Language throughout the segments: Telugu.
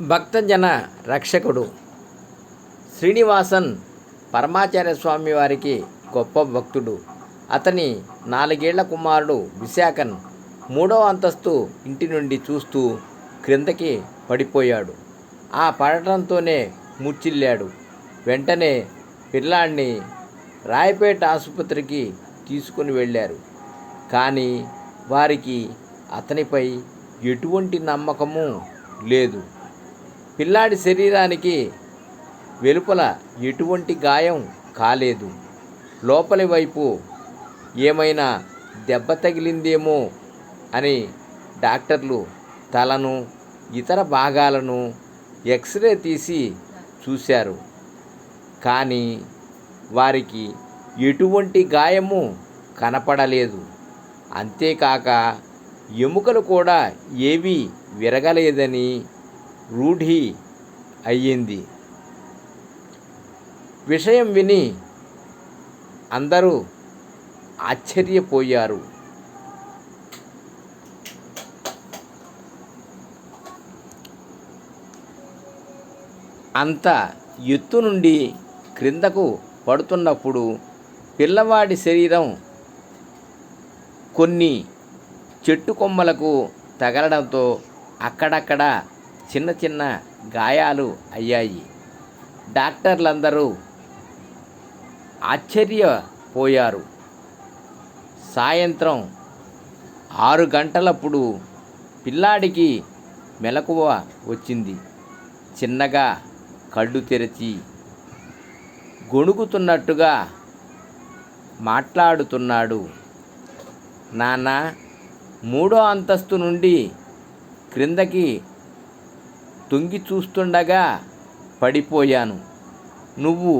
భక్తజన రక్షకుడు శ్రీనివాసన్ పరమాచార్య స్వామి వారికి గొప్ప భక్తుడు. అతని నాలుగేళ్ళ కుమారుడు విశాఖన్ మూడవ అంతస్తు ఇంటి నుండి చూస్తూ క్రిందకి పడిపోయాడు. ఆ పడటంతోనే ముచ్చిల్లాడు. వెంటనే పిల్లాడిని రాయపేట ఆసుపత్రికి తీసుకుని వెళ్ళారు. కానీ వారికి అతనిపై ఎటువంటి నమ్మకము లేదు. పిల్లాడి శరీరానికి వెలుపల ఎటువంటి గాయం కాలేదు. లోపలి వైపు ఏమైనా దెబ్బ తగిలిందేమో అని డాక్టర్లు తలను ఇతర భాగాలను ఎక్స్రే తీసి చూశారు. కానీ వారికి ఎటువంటి గాయము కనపడలేదు. అంతేకాక ఎముకలు కూడా ఏవీ విరగలేదని రూఢి అయ్యింది. విషయం విని అందరూ ఆశ్చర్యపోయారు. అంత ఎత్తు నుండి క్రిందకు పడుతున్నప్పుడు పిల్లవాడి శరీరం కొన్ని చెట్టు కొమ్మలకు తగలడంతో అక్కడక్కడ చిన్న చిన్న గాయాలు అయ్యాయి. డాక్టర్లందరూ ఆశ్చర్యపోయారు. సాయంత్రం ఆరు గంటలప్పుడు పిల్లాడికి మెలకువ వచ్చింది. చిన్నగా కళ్ళు తెరిచి గొణుగుతున్నట్టుగా మాట్లాడుతున్నాడు. నాన్న మూడో అంతస్తు నుండి క్రిందకి తొంగి చూస్తుండగా పడిపోయాను. నువ్వు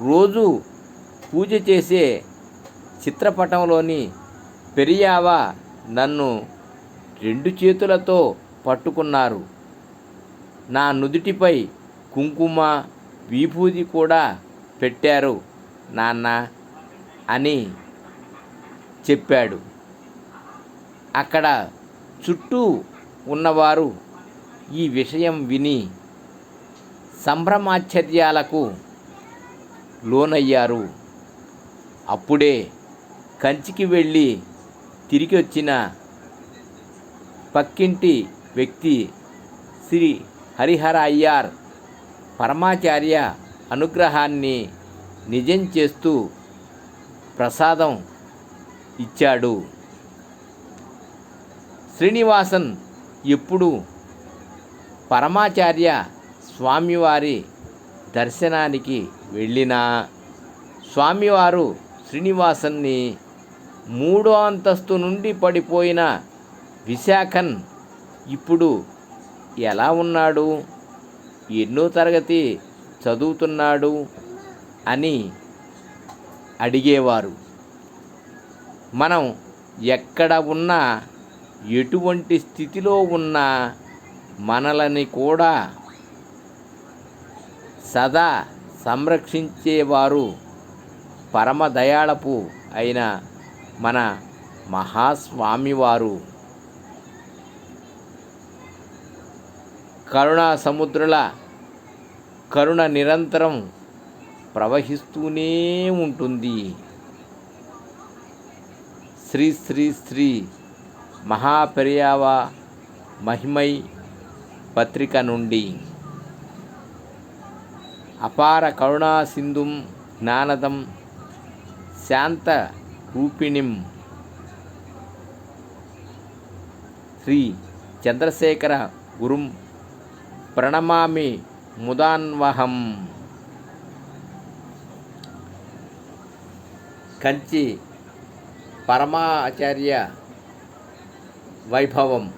రోజు పూజ చేసే చిత్రపటంలోని పెరియావా నన్ను రెండు చేతులతో పట్టుకున్నారు. నా నుదుటిపై కుంకుమ విభూది కూడా పెట్టారు నాన్న అని చెప్పాడు. అక్కడ చుట్టూ ఉన్నవారు ఈ విషయం విని సంభ్రమాశ్చర్యాలకు లోనయ్యారు. అప్పుడే కంచికి వెళ్ళి తిరిగి వచ్చిన పక్కింటి వ్యక్తి శ్రీ హరిహర అయ్యార్ పరమాచార్య అనుగ్రహాన్ని నిజం చేస్తూ ప్రసాదం ఇచ్చాడు. శ్రీనివాసన్ ఎప్పుడు పరమాచార్య స్వామివారి దర్శనానికి వెళ్ళిన స్వామివారు శ్రీనివాసన్ని మూడో అంతస్తు నుండి పడిపోయిన విశాఖన్ ఇప్పుడు ఎలా ఉన్నాడు? ఎన్నో తరగతి చదువుతున్నాడు? అని అడిగేవారు. మనం ఎక్కడ ఉన్నా ఎటువంటి స్థితిలో ఉన్నా మనలని కూడా సదా సంరక్షించేవారు పరమ దయాళపు అయిన మన మహాస్వామివారు. కరుణా సముద్రుల కరుణ నిరంతరం ప్రవహిస్తూనే ఉంటుంది. శ్రీ శ్రీ శ్రీ మహాపర్యావ మహిమై పత్రిక నుండి. అపార కరుణా సింధుం జ్ఞానదం శాంత రూపిణిం. శ్రీ చంద్రశేఖర గురుం ప్రణమామి ముదాన్వహం. కంచి పరమాచార్య వైభవం.